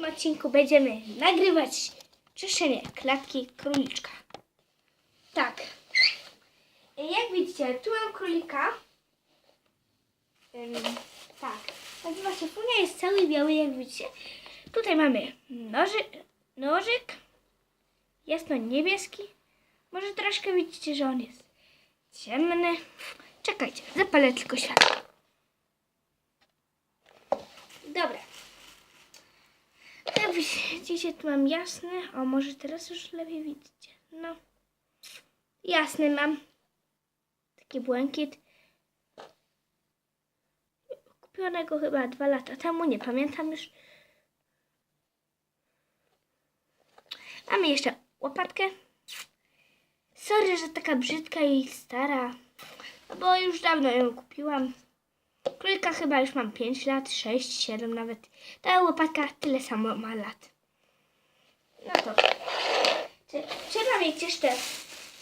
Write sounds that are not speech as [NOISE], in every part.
tym odcinku będziemy nagrywać czyszczenie klatki króliczka. Tak. Jak widzicie, tu mam królika. Tak. Nazywa się Funia, jest cały biały, jak widzicie. Tutaj mamy noży, nożyk. Jasno niebieski. Może troszkę widzicie, że on jest ciemny. Czekajcie, zapalę tylko światło. Dobra. Jak widzicie, tu mam jasny. O, może teraz już lepiej widzicie. No. Jasny mam. Taki błękit. Kupionego chyba dwa lata temu, nie pamiętam już. Mamy jeszcze łopatkę. Sorry, że taka brzydka i stara, bo już dawno ją kupiłam. Królika chyba już mam 5 lat, 6, 7 nawet. Ta łopatka tyle samo ma lat. No to trzeba mieć jeszcze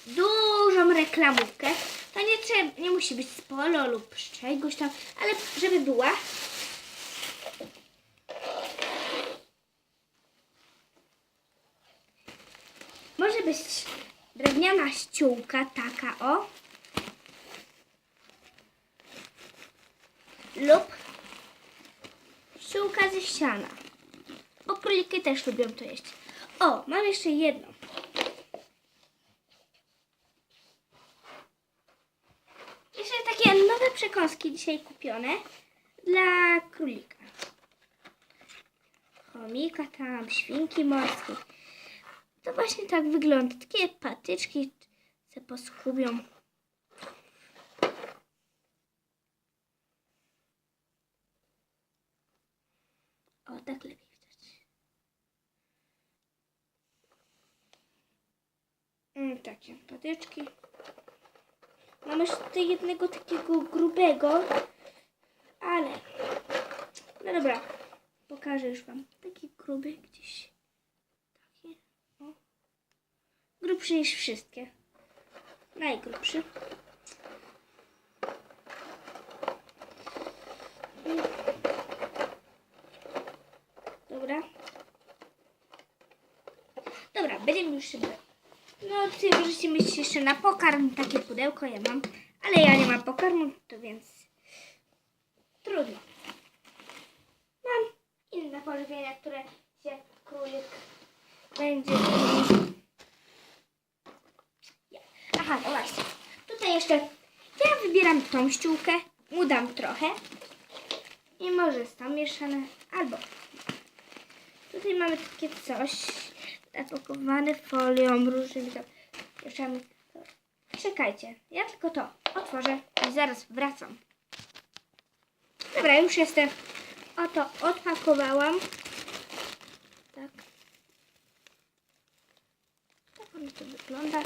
dużą reklamówkę. To nie, trzeba, nie musi być z polo lub z czegoś tam, ale żeby była. Może być drewniana ściółka, taka o. Lub ściółka ze ściana. Bo króliki też lubią to jeść. O, mam jeszcze jedną. Jeszcze takie nowe przekąski dzisiaj kupione dla królika. Chomika tam, świnki morskie. To właśnie tak wygląda. Takie patyczki se poskubią. Tak lepiej widać. Mm, takie patyczki. Mam jeszcze jednego takiego grubego, ale... No dobra, pokażę już wam. Taki gruby gdzieś. Taki, o. Grubszy niż wszystkie. Najgrubszy. Dobra. Dobra, będziemy już szybko. No, tutaj możecie mieć jeszcze na pokarm takie pudełko, ja mam. Ale ja nie mam pokarmu, to więc trudno. Mam inne pożywienia, które się królik będzie... Aha, no właśnie. Tutaj jeszcze ja wybieram tą ściółkę, mu dam trochę. I może jest tam mieszane, albo Tutaj mamy takie coś zapakowane folią tam rzeczami. Czekajcie, ja tylko to otworzę i zaraz wracam. Dobra, już jestem. Oto odpakowałam. Tak. Tak ono to wygląda.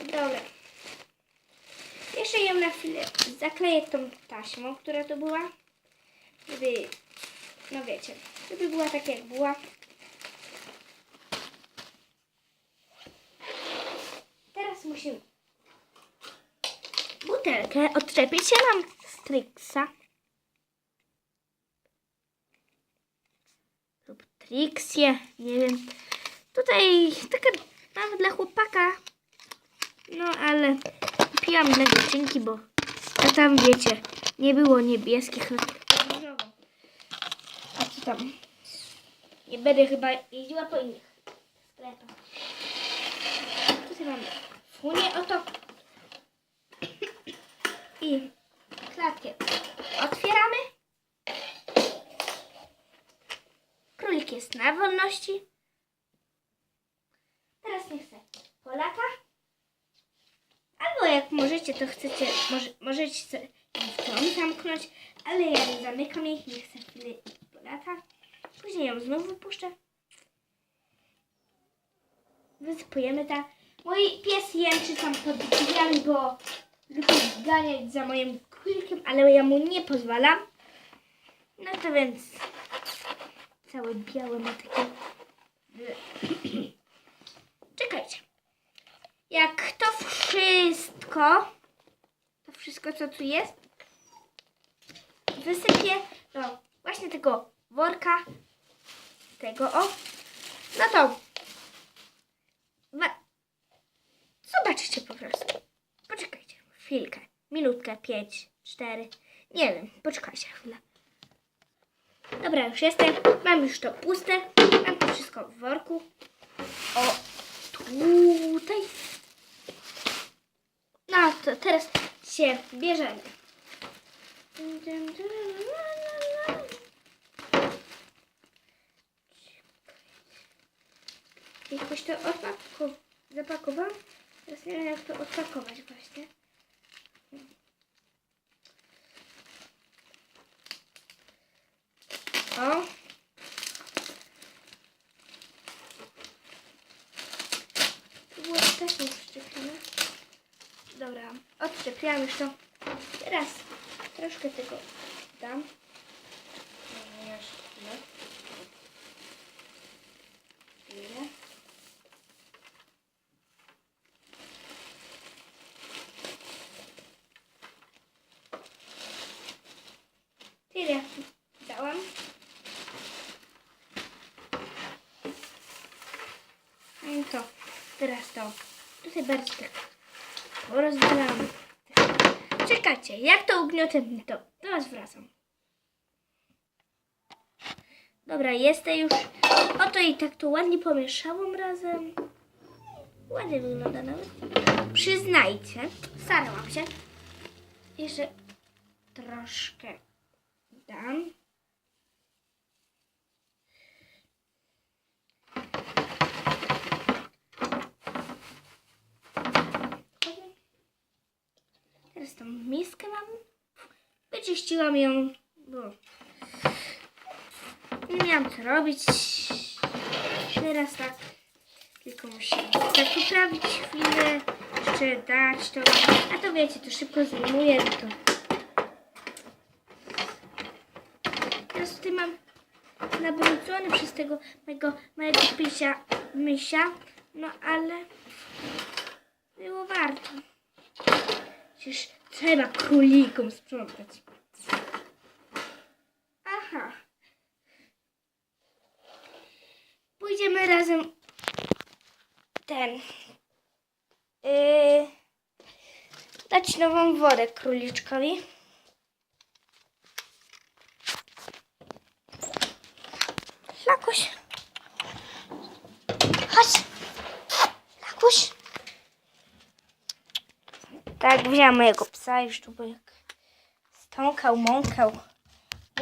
Dobra. Jeszcze ją na chwilę zakleję tą taśmą, która to była. Żeby no wiecie, żeby była tak jak była. Teraz musimy butelkę odczepić. Mam z Trixa. Lub Trixie, nie wiem. Tutaj taka nawet dla chłopaka. No ale kupiłam dla dziewczynki, bo a tam wiecie, nie było niebieskich, no. A co tam? Nie będę chyba jeździła po innych sklepach. Tutaj mamy funię oto. I klatkę otwieramy. Królik jest na wolności. Teraz niech se polata. Albo jak możecie, to chcecie, może, możecie tą zamknąć, ale ja nie zamykam jej, niech za chwilę polata. Później ją znów wypuszczę. Wysypujemy ta. Mój pies jęczy tam pod drzwiami, bo lubi ganiać za moim królikiem, ale ja mu nie pozwalam. No to więc całe białe ma takie... [CLEARS THROAT] Czekajcie. Jak to wszystko, to wszystko co tu jest, wysypię do właśnie tego worka tego, o. No to prostu. Poczekajcie chwilkę, minutkę, pięć, cztery, nie wiem, poczekajcie chwilę. Dobra, już jestem, mam już to puste, mam to wszystko w worku. O, tutaj. No to teraz się bierzemy. Jakoś to zapakowałam. Teraz nie wiem jak to odpakować właśnie. O. To było też nie. Dobra, odczepiłam już to. Teraz troszkę tego dam. Jeszcze chwilę. Chwilę. Tyle dałam. No i to, teraz to. Tutaj bardzo tak rozwalam. Czekajcie, jak to ugniotę, to do Was wracam. Dobra, jestem już. Oto i tak to ładnie pomieszałam razem. Ładnie wygląda nawet. Przyznajcie, starałam się. Jeszcze troszkę dam. Teraz tą miskę mam. Wyczyściłam ją, bo nie miałam co robić. Teraz tak tylko muszę tak poprawić chwilę, jeszcze dać to. A to wiecie, to szybko zdejmuję, to Teraz tutaj mam nabrudzony przez tego mojego małego pysia, mysia, no ale było warto. Przecież trzeba królikom sprzątać. Aha. Pójdziemy razem ten yy, dać nową wodę króliczkowi. Lakuś. Chodź. Lakuś. Tak, wziąłem mojego psa był jak stąkał, mąkał.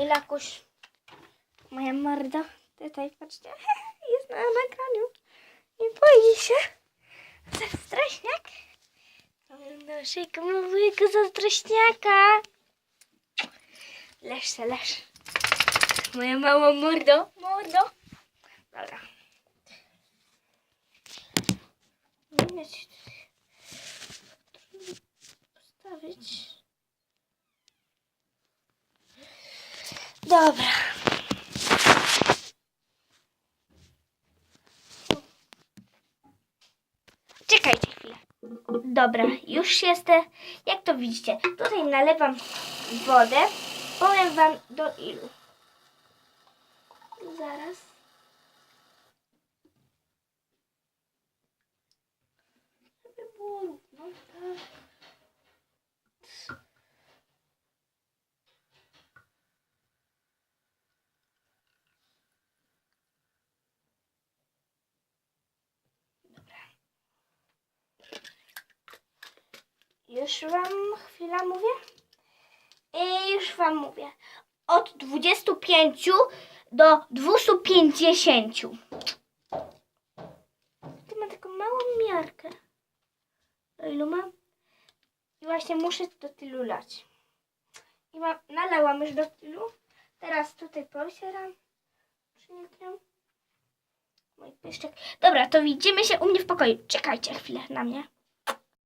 I Lakuś. Moja morda. Tutaj, patrzcie. [LAUGHS] Jest na nagraniu. Nie boi się. Zazdrośniak. Szyjka małego zazdrośniaka. Leż se, leż. Moja mała mordo. Mordo. Dobra. Nie mieć postawić. Dobra. Czekajcie chwilę. Dobra, już jestem. Jak to widzicie, tutaj nalewam wodę. Powiem wam do ilu. Zaraz. Żeby było równo, tak. Już wam chwila mówię? I już wam mówię. Od 25 do 250. Tu ma taką małą miarkę. Ilu mam? I właśnie muszę do tylu lać. I mam, nalałam już do tylu. Teraz tutaj posieram. Przyniknę. Mój pyszczek. Dobra, to widzimy się u mnie w pokoju. Czekajcie chwilę na mnie.